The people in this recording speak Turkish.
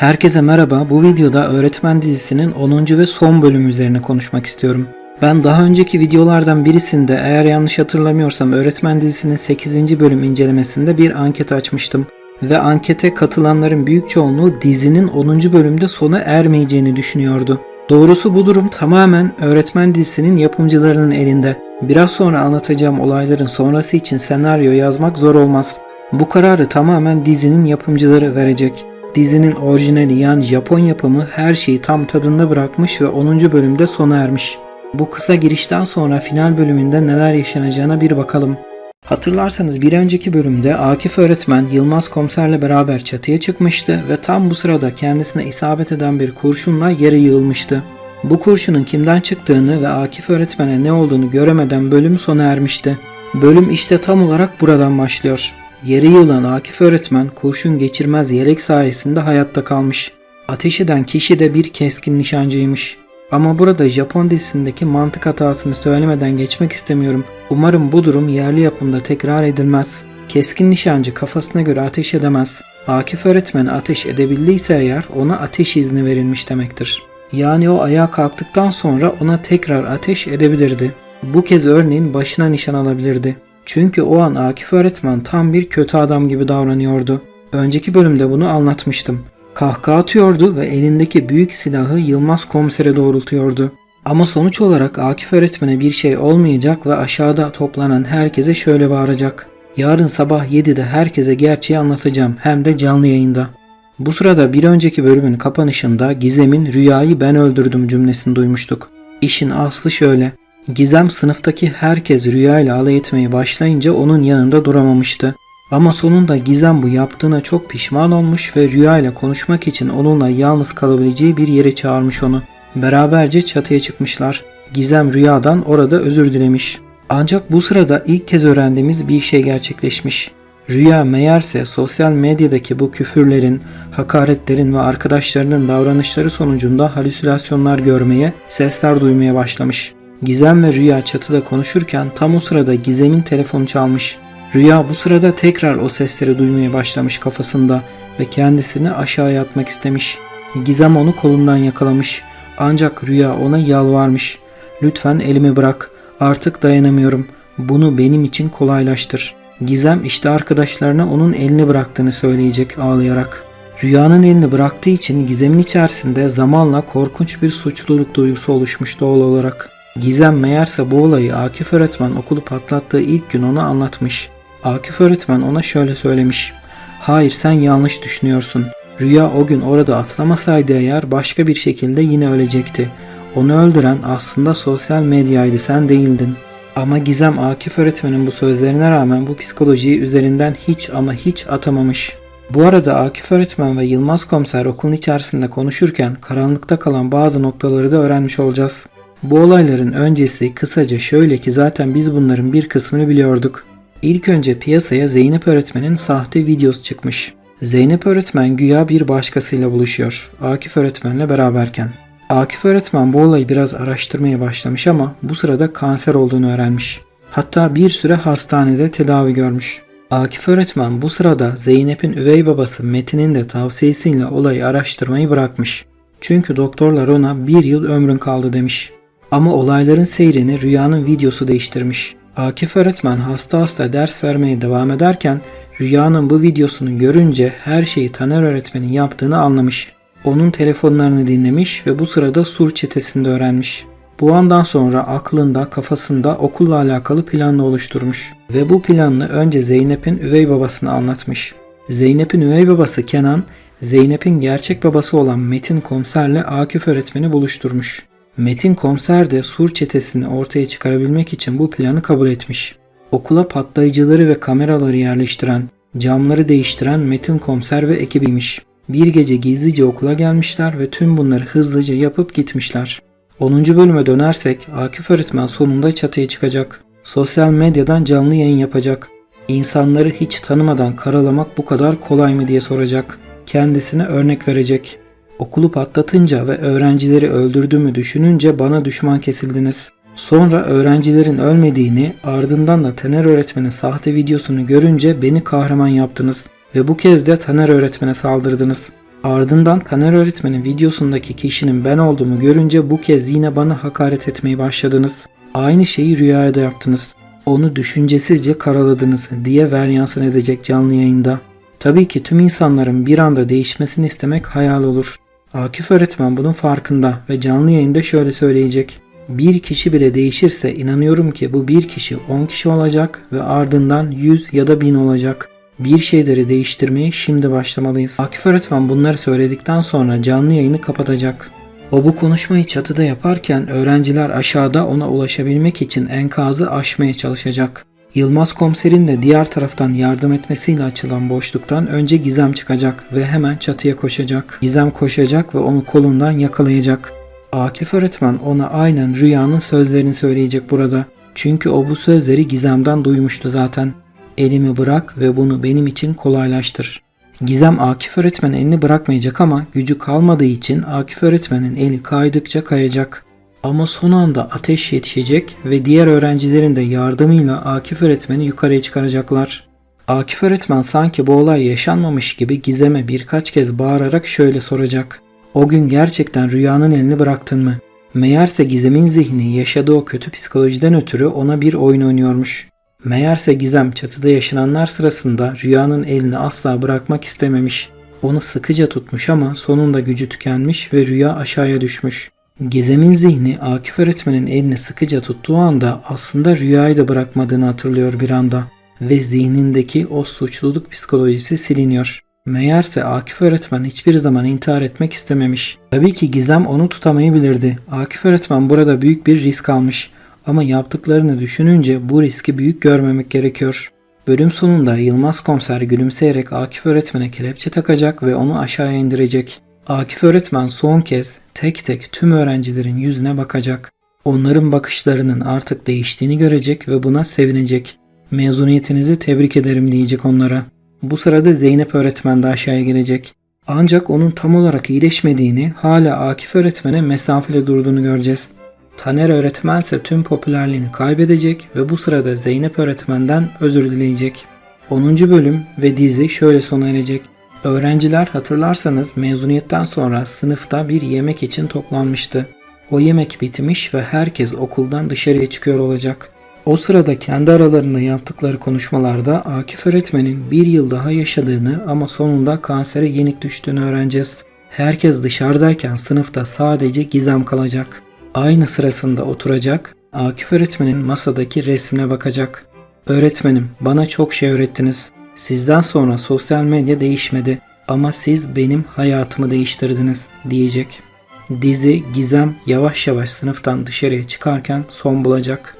Herkese merhaba. Bu videoda Öğretmen dizisinin 10. ve son bölümü üzerine konuşmak istiyorum. Ben daha önceki videolardan birisinde eğer yanlış hatırlamıyorsam Öğretmen dizisinin 8. bölüm incelemesinde bir anket açmıştım. Ve ankete katılanların büyük çoğunluğu dizinin 10. bölümde sona ermeyeceğini düşünüyordu. Doğrusu bu durum tamamen Öğretmen dizisinin yapımcılarının elinde. Biraz sonra anlatacağım olayların sonrası için senaryo yazmak zor olmaz. Bu kararı tamamen dizinin yapımcıları verecek. Dizinin orijinali yani Japon yapımı her şeyi tam tadında bırakmış ve 10. bölümde sona ermiş. Bu kısa girişten sonra final bölümünde neler yaşanacağına bir bakalım. Hatırlarsanız bir önceki bölümde Akif öğretmen Yılmaz komiserle beraber çatıya çıkmıştı ve tam bu sırada kendisine isabet eden bir kurşunla yere yığılmıştı. Bu kurşunun kimden çıktığını ve Akif öğretmene ne olduğunu göremeden bölüm sona ermişti. Bölüm işte tam olarak buradan başlıyor. Yere yığılan Akif öğretmen kurşun geçirmez yelek sayesinde hayatta kalmış. Ateş eden kişi de bir keskin nişancıymış. Ama burada Japon dizisindeki mantık hatasını söylemeden geçmek istemiyorum. Umarım bu durum yerli yapımda tekrar edilmez. Keskin nişancı kafasına göre ateş edemez. Akif öğretmen ateş edebildiyse eğer ona ateş izni verilmiş demektir. Yani o ayağa kalktıktan sonra ona tekrar ateş edebilirdi. Bu kez örneğin başına nişan alabilirdi. Çünkü o an Akif öğretmen tam bir kötü adam gibi davranıyordu. Önceki bölümde bunu anlatmıştım. Kahkaha atıyordu ve elindeki büyük silahı Yılmaz komisere doğrultuyordu. Ama sonuç olarak Akif öğretmene bir şey olmayacak ve aşağıda toplanan herkese şöyle bağıracak. Yarın sabah 7'de herkese gerçeği anlatacağım hem de canlı yayında. Bu sırada bir önceki bölümün kapanışında Gizem'in rüyayı ben öldürdüm cümlesini duymuştuk. İşin aslı şöyle. Gizem sınıftaki herkes rüyayla alay etmeye başlayınca onun yanında duramamıştı. Ama sonunda Gizem bu yaptığına çok pişman olmuş ve rüyayla konuşmak için onunla yalnız kalabileceği bir yere çağırmış onu. Beraberce çatıya çıkmışlar. Gizem rüyadan orada özür dilemiş. Ancak bu sırada ilk kez öğrendiğimiz bir şey gerçekleşmiş. Rüya meğerse sosyal medyadaki bu küfürlerin, hakaretlerin ve arkadaşlarının davranışları sonucunda halüsinasyonlar görmeye, sesler duymaya başlamış. Gizem ve Rüya çatıda konuşurken tam o sırada Gizem'in telefonu çalmış. Rüya bu sırada tekrar o sesleri duymaya başlamış kafasında ve kendisini aşağıya atmak istemiş. Gizem onu kolundan yakalamış. Ancak Rüya ona yalvarmış. Lütfen elimi bırak. Artık dayanamıyorum. Bunu benim için kolaylaştır. Gizem işte arkadaşlarına onun elini bıraktığını söyleyecek ağlayarak. Rüyanın elini bıraktığı için Gizem'in içerisinde zamanla korkunç bir suçluluk duygusu oluşmuş doğal olarak. Gizem meğerse bu olayı Akif öğretmen okulu patlattığı ilk gün ona anlatmış. Akif öğretmen ona şöyle söylemiş. Hayır sen yanlış düşünüyorsun. Rüya o gün orada atlamasaydı eğer başka bir şekilde yine ölecekti. Onu öldüren aslında sosyal medyaydı sen değildin. Ama Gizem Akif öğretmenin bu sözlerine rağmen bu psikolojiyi üzerinden hiç ama hiç atamamış. Bu arada Akif öğretmen ve Yılmaz komiser okulun içerisinde konuşurken karanlıkta kalan bazı noktaları da öğrenmiş olacağız. Bu olayların öncesi kısaca şöyle ki zaten biz bunların bir kısmını biliyorduk. İlk önce piyasaya Zeynep öğretmenin sahte videosu çıkmış. Zeynep öğretmen güya bir başkasıyla buluşuyor. Akif öğretmenle beraberken. Akif öğretmen bu olayı biraz araştırmaya başlamış ama bu sırada kanser olduğunu öğrenmiş. Hatta bir süre hastanede tedavi görmüş. Akif öğretmen bu sırada Zeynep'in üvey babası Metin'in de tavsiyesiyle olayı araştırmayı bırakmış. Çünkü doktorlar ona bir yıl ömrün kaldı demiş. Ama olayların seyrini rüyanın videosu değiştirmiş. Akif öğretmen hasta hasta ders vermeye devam ederken rüyanın bu videosunu görünce her şeyi Taner öğretmenin yaptığını anlamış. Onun telefonlarını dinlemiş ve bu sırada Sur çetesinde öğrenmiş. Bu andan sonra aklında, kafasında okulla alakalı planını oluşturmuş ve bu planını önce Zeynep'in üvey babasına anlatmış. Zeynep'in üvey babası Kenan, Zeynep'in gerçek babası olan Metin komiserle Akif öğretmeni buluşturmuş. Metin komiser de Sur çetesini ortaya çıkarabilmek için bu planı kabul etmiş. Okula patlayıcıları ve kameraları yerleştiren, camları değiştiren Metin komiser ve ekibiymiş. Bir gece gizlice okula gelmişler ve tüm bunları hızlıca yapıp gitmişler. 10. bölüme dönersek Akif öğretmen sonunda çatıya çıkacak. Sosyal medyadan canlı yayın yapacak. İnsanları hiç tanımadan karalamak bu kadar kolay mı diye soracak. Kendisine örnek verecek. Okulu patlatınca ve öğrencileri öldürdüğümü düşününce bana düşman kesildiniz. Sonra öğrencilerin ölmediğini ardından da Taner öğretmenin sahte videosunu görünce beni kahraman yaptınız ve bu kez de Taner öğretmene saldırdınız. Ardından Taner öğretmenin videosundaki kişinin ben olduğumu görünce bu kez yine bana hakaret etmeyi başladınız. Aynı şeyi rüyaya da yaptınız. Onu düşüncesizce karaladınız diye veryansın edecek canlı yayında. Tabii ki tüm insanların bir anda değişmesini istemek hayal olur. Akif öğretmen bunun farkında ve canlı yayında şöyle söyleyecek. Bir kişi bile değişirse inanıyorum ki bu bir kişi 10 kişi olacak ve ardından 100 ya da 1000 olacak. Bir şeyleri değiştirmeye şimdi başlamalıyız. Akif öğretmen bunları söyledikten sonra canlı yayını kapatacak. O bu konuşmayı çatıda yaparken öğrenciler aşağıda ona ulaşabilmek için enkazı aşmaya çalışacak. Yılmaz komiserin de diğer taraftan yardım etmesiyle açılan boşluktan önce Gizem çıkacak ve hemen çatıya koşacak. Gizem koşacak ve onu kolundan yakalayacak. Akif öğretmen ona aynen rüyanın sözlerini söyleyecek burada. Çünkü o bu sözleri Gizem'den duymuştu zaten. Elimi bırak ve bunu benim için kolaylaştır. Gizem Akif öğretmenin elini bırakmayacak ama gücü kalmadığı için Akif öğretmenin eli kaydıkça kayacak. Ama son anda ateş yetişecek ve diğer öğrencilerin de yardımıyla Akif öğretmeni yukarıya çıkaracaklar. Akif öğretmen sanki bu olay yaşanmamış gibi Gizem'e birkaç kez bağırarak şöyle soracak. O gün gerçekten rüyanın elini bıraktın mı? Meğerse Gizem'in zihni yaşadığı o kötü psikolojiden ötürü ona bir oyun oynuyormuş. Meğerse Gizem çatıda yaşananlar sırasında rüyanın elini asla bırakmak istememiş. Onu sıkıca tutmuş ama sonunda gücü tükenmiş ve rüya aşağıya düşmüş. Gizem'in zihni Akif öğretmenin elini sıkıca tuttuğu anda aslında rüyayı da bırakmadığını hatırlıyor bir anda ve zihnindeki o suçluluk psikolojisi siliniyor. Meğerse Akif öğretmen hiçbir zaman intihar etmek istememiş. Tabii ki Gizem onu tutamayabilirdi. Akif öğretmen burada büyük bir risk almış. Ama yaptıklarını düşününce bu riski büyük görmemek gerekiyor. Bölüm sonunda Yılmaz komiser gülümseyerek Akif öğretmene kelepçe takacak ve onu aşağıya indirecek. Akif öğretmen son kez tek tek tüm öğrencilerin yüzüne bakacak. Onların bakışlarının artık değiştiğini görecek ve buna sevinecek. Mezuniyetinizi tebrik ederim diyecek onlara. Bu sırada Zeynep öğretmen de aşağıya gelecek. Ancak onun tam olarak iyileşmediğini, hala Akif öğretmene mesafeli durduğunu göreceğiz. Taner öğretmense tüm popülerliğini kaybedecek ve bu sırada Zeynep öğretmenden özür dileyecek. 10. bölüm ve dizi şöyle sona erecek. Öğrenciler hatırlarsanız mezuniyetten sonra sınıfta bir yemek için toplanmıştı. O yemek bitmiş ve herkes okuldan dışarıya çıkıyor olacak. O sırada kendi aralarında yaptıkları konuşmalarda Akif öğretmenin bir yıl daha yaşadığını ama sonunda kansere yenik düştüğünü öğreneceğiz. Herkes dışarıdayken sınıfta sadece Gizem kalacak. Aynı sırasında oturacak, Akif öğretmenin masadaki resmine bakacak. Öğretmenim, bana çok şey öğrettiniz. Sizden sonra sosyal medya değişmedi ama siz benim hayatımı değiştirdiniz diyecek. Dizi Gizem yavaş yavaş sınıftan dışarıya çıkarken son bulacak.